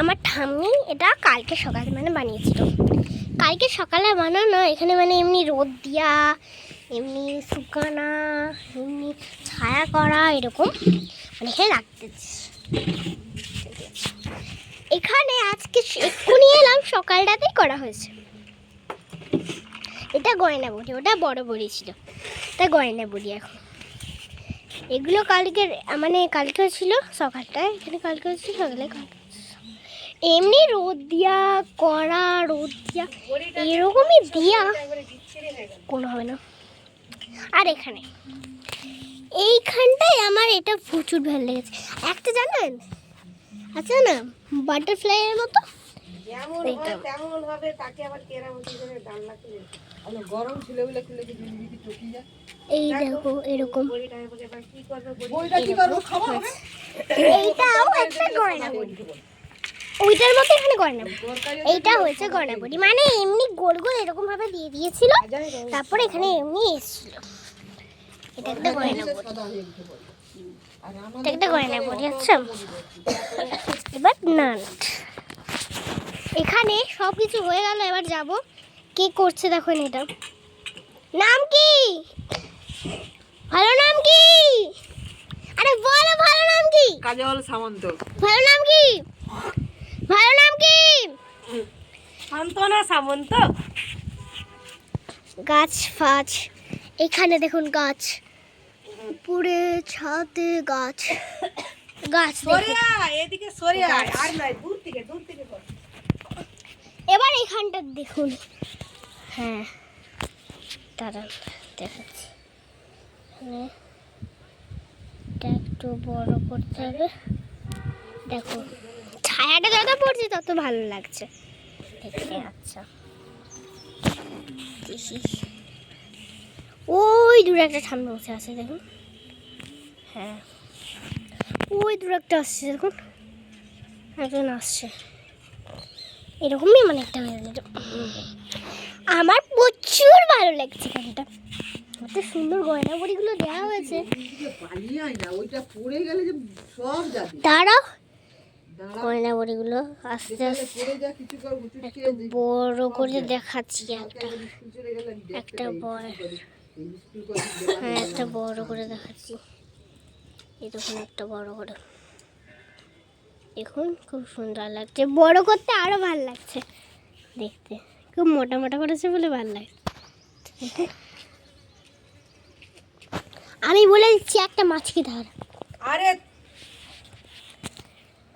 আমার ঠাম্মি এটা কালকে সকালে মানে বানিয়েছিল। কালকে সকালে বানানো, এখানে মানে এমনি রোদ দিয়া, এমনি শুকানা, এমনি ছায়া করা, এরকম মানে এখানে রাখতে এখানে আজকে এক্ষুনি এলাম, সকালটাতেই করা হয়েছে। এটা গয়না বড়ি, ওটা বড় বড়ি ছিল। এটা গয়না বড়ি এখন। এগুলো কালকে মানে কালকে ছিল, সকালটায়। এখানে কালকে হচ্ছে সকালে কালকে। এমনি রোদ দিয়া কড়া রোদ দিয়া এরকমই দিয়া কোনো হবে না আর এখানে এইখানটায় আমার এটা প্রচুর ভালো লেগেছে একটা জানেন আচ্ছা না বাটারফ্লাইয়ের মতো। হয় এই দেখো এরকম এইটাও একটা গয়না ওইটার মতো এখানে গয়না। এইটা হয়েছে গয়না বড়ি মানে এমনি গোল গোল এরকম ভাবে দিয়ে দিয়েছিল তারপর এখানে এমনি এসেছিল। এটা একটা গয়না বড়ি এটা একটা গয়না আচ্ছা। এবার নাট। এখানে সব কিছু হয়ে গেল এবার যাব। কে করছে দেখুন এটা। নাম কি? ভালো নাম কি? আরে বলো ভালো নাম কি? কাজল সামন্ত। ভালো নাম কি ভালো নাম কি সান্তনা সামন্ত। গাছ ফাছ এখানে দেখুন গাছ। উপরে ছাদে গাছ। গাছ সরিয়া এদিকে সরিয়া আর নাই দূর থেকে দূর থেকে এবার এখানটা দেখুন। হ্যাঁ দাঁড়ান দেখাচ্ছি। এটা একটু বড় করতে হবে। দেখো ছায়াটা যত পড়ছে তত ভালো লাগছে। আচ্ছা। দেখি ওই দূরে একটা সামনে বসে আছে দেখুন। হ্যাঁ। ওই দূরে একটা আসছে দেখুন। একজন আসছে। এরকমই মানে একটা যেত আমার প্রচুর ভালো লাগছে এখানটা কত সুন্দর গয়না বড়িগুলো দেওয়া হয়েছে। ওইদিকে পালিয়ে আয় না ওইটা পড়ে গেলে যে সব যাবে। দাঁড়াও গয়না বড়িগুলো আস্তে আস্তে একটু বড় করে দেখাচ্ছি একটা। একটা বড়। হ্যাঁ একটা বড় করে দেখাচ্ছি। এই একটা বড় করে। দেখুন খুব সুন্দর লাগছে। বড় করতে আরও ভালো লাগছে। দেখতে। খুব মোটা মোটা করেছে বলে ভালো লাগছে। আমি বলে দিচ্ছি একটা মাছ কি ধর। আরে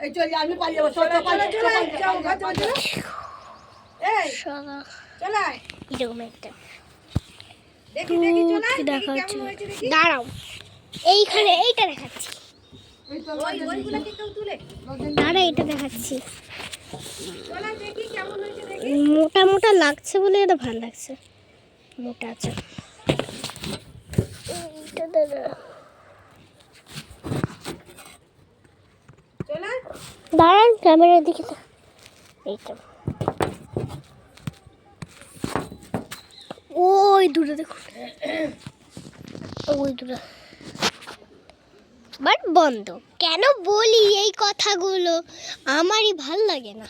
এই চল আমি পালিয়ে যাব চল চল, চল, চল, চল, এরকম একটা দেখি দাঁড়াও। এইখানে এইটা দেখাচ্ছি। দাঁড়া এটা দেখাচ্ছি। চলাই দেখি কেমন হয়েছে দেখি। মোটা মোটা লাগছে বলে এটা ভালো লাগছে। মোটা আছে। এইটা দাঁড়া। দাঁড়ান ক্যামেরার দিকে তো- এইটা। ওই দূরে দেখুন। ওই দূরে। বাট বন্ধ। কেন বলি এই কথাগুলো? আমারই ভালো লাগে না।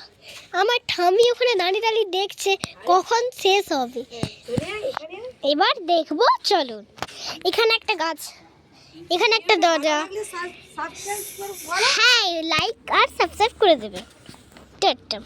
আমার ঠামি ওখানে দাঁড়িয়ে দাঁড়িয়ে দেখছে কখন শেষ হবে। এবার দেখব চলুন। এখানে একটা গাছ। এখানে একটা দরজা। হ্যাঁ লাইক আর সাবস্ক্রাইব করে দেবে। টাটা।